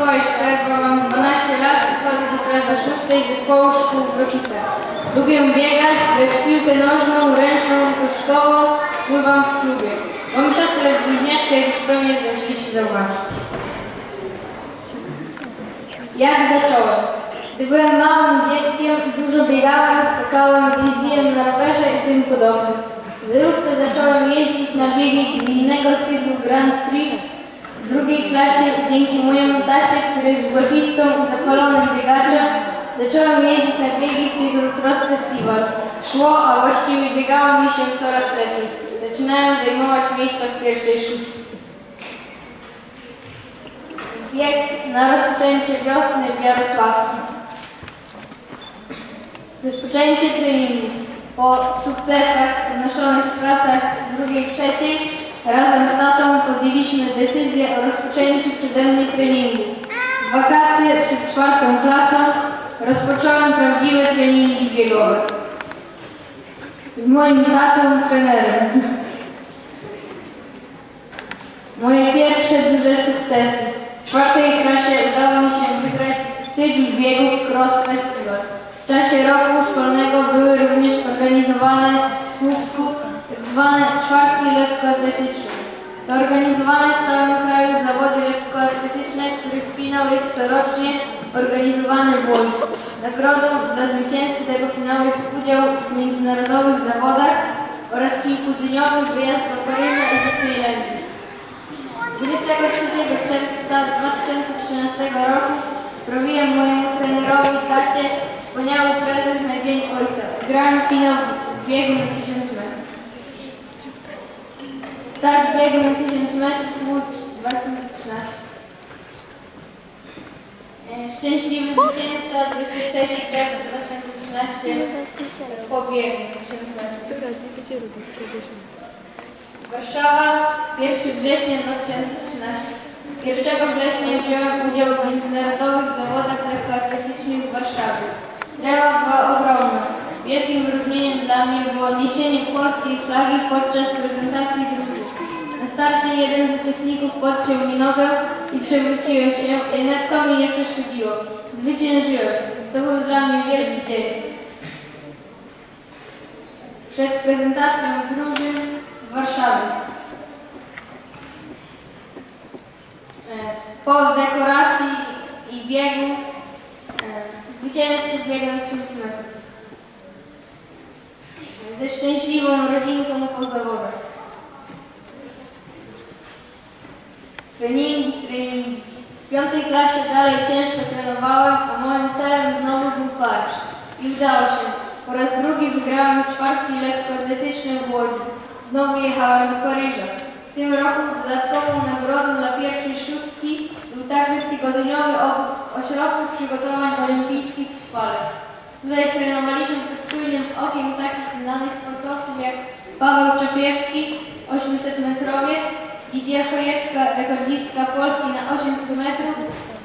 Mikołaj Szczerba, mam 12 lat i do klasy 6 zespołu szkół w Wrocławach. Lubię biegać, grać w piłkę nożną, ręczną, koszkową, pływam w klubie. Mam siostrę bliźniaczkę, jak już pewnie zdążyliście zauważyć. Jak zacząłem? Gdy byłem małym dzieckiem, dużo biegałem, skakałem, jeździłem na rowerze i tym podobnym. W zerówce zacząłem jeździć na biegi gminnego cyklu Grand Prix w drugiej klasie dzięki mojemu tacie, który jest błahistą i zapalonym biegaczem, zacząłem jeździć na biegi z cyklu Cross Festival. Szło, a właściwie biegało mi się coraz lepiej. Zaczynałem zajmować miejsca w pierwszej szóstce. Bieg na rozpoczęcie wiosny w Jarosławcu. Rozpoczęcie treningów. Po sukcesach odnoszonych w klasach drugiej, trzeciej razem z tatą podjęliśmy decyzję o rozpoczęciu przeze mnie treningów. W wakacje przed czwartą klasą rozpocząłem prawdziwe treningi biegowe. Z moim tatą trenerem. Moje pierwsze duże sukcesy. W czwartej klasie udało mi się wygrać cykl biegów Cross Festival. W czasie roku szkolnego były również organizowane w Czwartki lekkoatletyczne. To organizowane w całym kraju zawody lekkoatletyczne, których finał jest corocznie organizowany w Łodzi. Nagrodą dla zwycięzcy tego finału jest udział w międzynarodowych zawodach oraz kilkudniowy wyjazd do Paryża i Disneylandu. 23 czerwca 2013 roku sprawiłem mojemu trenerowi tacie wspaniały prezent na Dzień Ojca. Grałem finał w biegu na 1000 metrów. Start biegu na 1000 metrów Łódź 2013. E, Szczęśliwy zwycięzca 23 czerwca 2013 po biegu na 1000 metrów. Warszawa, 1 września 2013. 1 września wziąłem udział w międzynarodowych zawodach lekkoatletycznych w Warszawie. Drama była ogromna. Wielkim wyróżnieniem dla mnie było niesienie polskiej flagi podczas prezentacji. Na starcie jeden z uczestników podciął mi nogę i przewróciłem się, jednak to mi nie przeszkodziło. Zwyciężyłem. To był dla mnie wielki dzień. Przed prezentacją drużyn w Warszawie. E, Po dekoracji i biegu e, zwycięzcy na 1000 metrów. Ze szczęśliwą rodzinką po zawodach. Treningi, treningi. W piątej klasie dalej ciężko trenowałem, a moim celem znowu był Paryż. I udało się. Po raz drugi wygrałem czwartki lekkoatletyczne w Łodzi. Znowu jechałem do Paryża. W tym roku dodatkową nagrodą dla pierwszej szóstki był także tygodniowy obóz w ośrodku przygotowań olimpijskich w Spale. Tutaj trenowaliśmy pod czujnym okiem takich znanych sportowców jak Paweł Czepiewski, 800-metrowiec, Lidia Chojecka, rekordzistka Polski na 800 metrów,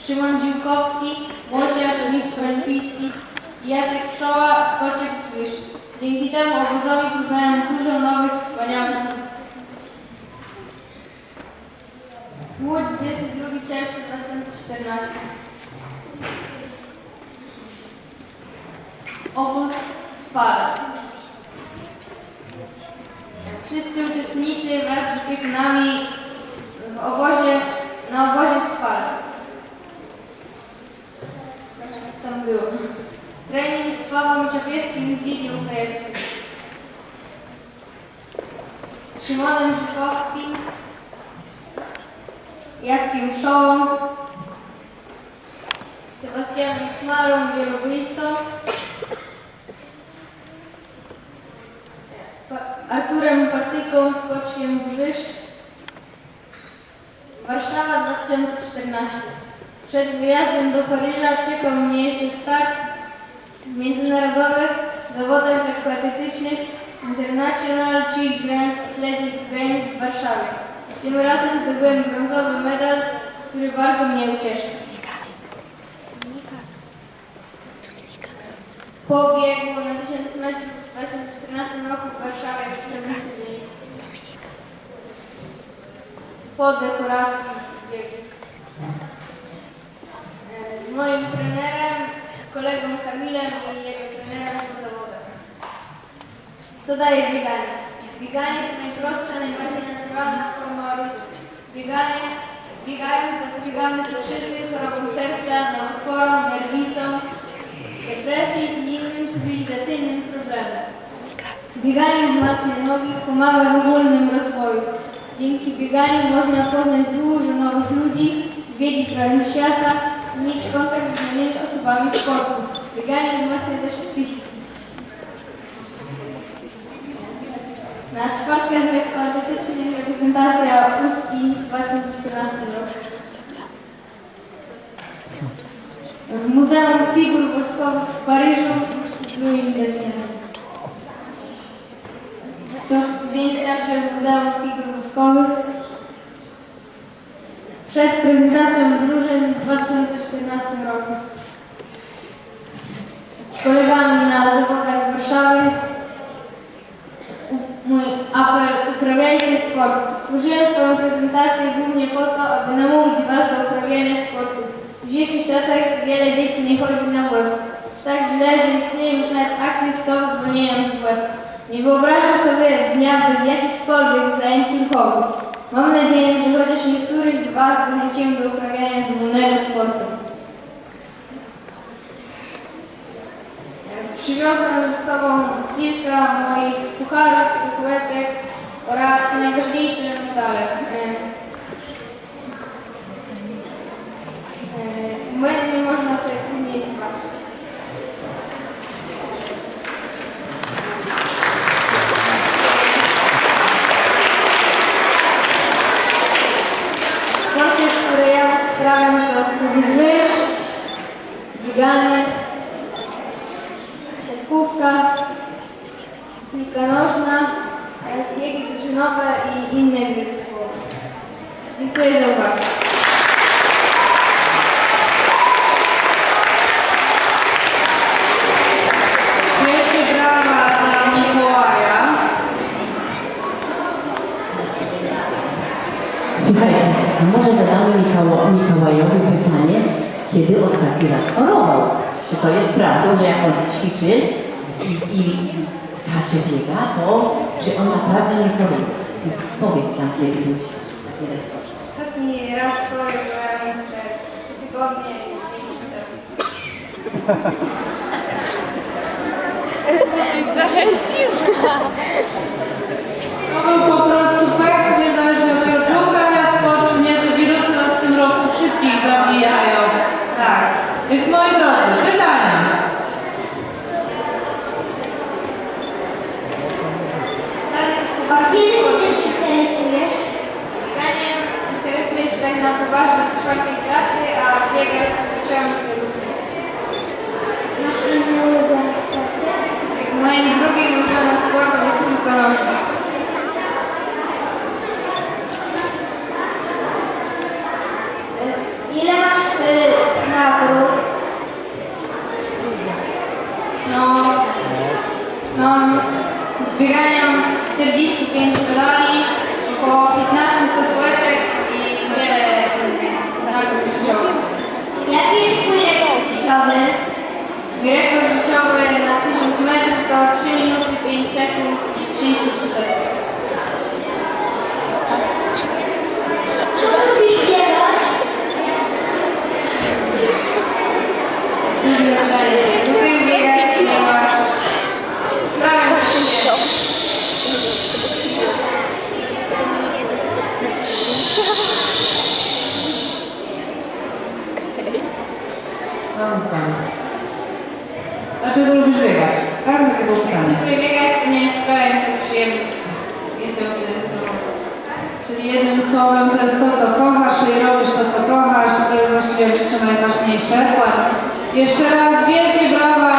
Szymon Dziłkowski, młodziarz, mistrz olimpijski i Jacek Wszoła, skoczek z wyż. Dzięki temu obozowi poznałem dużo nowych, wspaniałych. Łódź, 22 czerwca 2014. Obóz w Spale. Wszyscy uczestnicy wraz z opiekunami w obozie, na obozie w Spale. Co tam było? Trening z Pawłem Czapieskim z Lidią Krajewską. Z Szymonem Żukowskim, Jackiem Szołą, Sebastianem Chmarą, wieloboistą, Arturem Partyką, skoczkiem z Wyż. Warszawa 2014. Przed wyjazdem do Paryża czekał mnie jeszcze start w międzynarodowych zawodach lekkoatletycznych International Children's Athletics Games w Warszawie. Tym razem zdobyłem brązowy medal, który bardzo mnie ucieszył. Po biegu na 1000 metrów w 2014 roku w Warszawie w stolicy biegu. Po dekoracji biegu. moim trenerem, kolegą Kamilem i jego trenerem po zawodach. Co daje bieganie? Bieganie to najprostsza, najbardziej naturalna forma ruchu. Bieganie, biegając zapobiegamy cukrzycy, chorobom serca, nowotworom, nerwicom, depresji Wzmacnia nogi, pomaga w ogólnym rozwoju. Dzięki bieganiu można poznać dużo nowych ludzi, zwiedzić kraje świata i mieć kontakt z innymi osobami sportu. Bieganie wzmacnia też psychikę. Na czwartkach lekkoatletycznych reprezentacja Ustki w 2014 roku. W Muzeum Figur Woskowych w Paryżu z Louis Vuitton. To zdjęcie także w Muzeum Figur Woskowych. Przed prezentacją drużyn w 2014 roku. Z kolegami na zawodach w Warszawie. Mój apel, uprawiajcie sport. Stworzyłem swoją prezentację głównie po to, aby namówić Was do uprawiania sportu. W dzisiejszych czasach wiele dzieci nie chodzi na WF. Tak źle, że istnieje już nawet akcje stop zwolnienia z WF. Nie wyobrażam sobie dnia bez jakichkolwiek zajęć ruchowych. Mam nadzieję, że chociaż niektórych z Was zachęcimy do uprawiania dowolnego sportu. Przywiozłem ze sobą kilka moich pucharów, statuetek oraz najważniejsze medale. E, sprawiam to skok z wyż, bieganie, siatkówka, piłka nożna, biegi drużynowe i inne gry zespołowe. Dziękuję za uwagę. Kiedy ostatni raz chorował? Czy to jest prawdą, że jak on ćwiczy i, i skacze, biega, to czy on naprawdę nie choruje? Powiedz nam kiedy byś taki raz chory. Ostatni raz chory byłem przez trzy tygodnie i miesiąc temu. To był po prostu pech, niezależnie od tego, czy uprawia sport, czy nie, te wirusy nas w tym roku wszystkich zabijają. Więc moi drodzy, pytania. Kiedy się tym interesujesz? Bieganiem interesuję się tak na poważnie od czwartej klasy, a biegać zacząłem w zerówce. Masz inne ulubione sporty? Tak, Moim drugim ulubionym sportem jest piłka nożna. Ile masz y, nagród? No, mam z bieganiem 45 medali, około 15 statuetek i wiele nagród życiowych. Jaki jest twój rekord życiowy? Mój rekord życiowy na 1000 metrów to 3 minuty 5 sekund i 33 sekundy. Czy lubisz? Lubię biegać, lubię biegać, ponieważ sprawia mi się Mam pytanie. Dlaczego lubisz biegać? Tak, takie było pytanie. Lubię biegać, ponieważ sprawia mi to przyjemność. Jestem wtedy zadowolona. Słowem to jest to, co kochasz, czyli robisz to, co kochasz i to jest właściwie w życiu najważniejsze. Jeszcze raz wielkie brawa